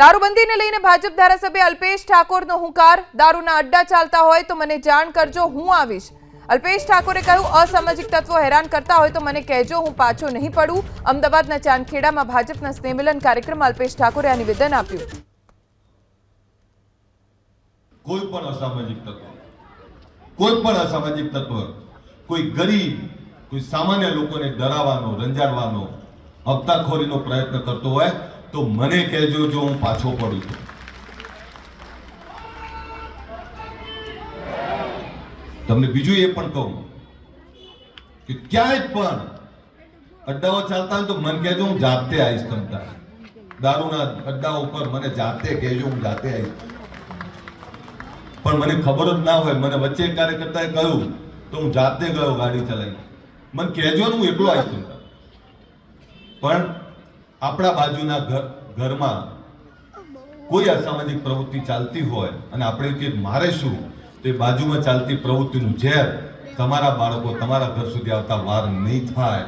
દારૂબંધીને લઈને ભાજપ ધારાસભ્ય અલ્પેશ ઠાકોરનો હુંકાર. દારૂના અડ્ડા ચાલતા હોય તો મને જાણ કરજો, હું આવીશ. અલ્પેશ ઠાકોરે કહ્યું, અસામાજિક તત્વો હેરાન કરતા હોય તો મને કહેજો, હું પાછો નહીં પડું. અમદાવાદના ચાંદખેડામાં ભાજપના સ્નેહમિલન કાર્યક્રમમાં અલ્પેશ ઠાકોરે આ નિવેદન આપ્યું. કોઈ પણ અસામાજિક તત્વ. કોઈ પણ અસામાજિક તત્વ. કોઈ ગરીબ, કોઈ સામાન્ય લોકોને ડરાવવાનો, રંજાડવાનો, હપ્તાખોરીનો પ્રયત્ન કરતો હોય તો મને કહેજો જો હું પાછો પડું છું તમને બીજું એ પણ કહું કે ક્યાંય પણ અડ્ડાઓ ચાલતા તો મને કહેજો હું જાતે આવીશ તમતા દારૂના અડ્ડાઓ ઉપર મને જાતે કહેજો હું જાતે આવીશ. પણ મને ખબર જ ના હોય, મને વચ્ચે કાર્યકર્તાએ કહ્યું, તો હું જાતે ગયો ગાડી ચલાવી મને કહેજો ને હું એકલો તમતા પણ આપણા બાજુના ઘર ઘરમાં કોઈ અસામાજિક પ્રવૃત્તિ ચાલતી હોય અને આપણે કે મારે શું તે બાજુમાં ચાલતી પ્રવૃત્તિનું ઝેર તમારા બાળકો તમારા ઘર સુધી આવતા વાર નહીં થાય.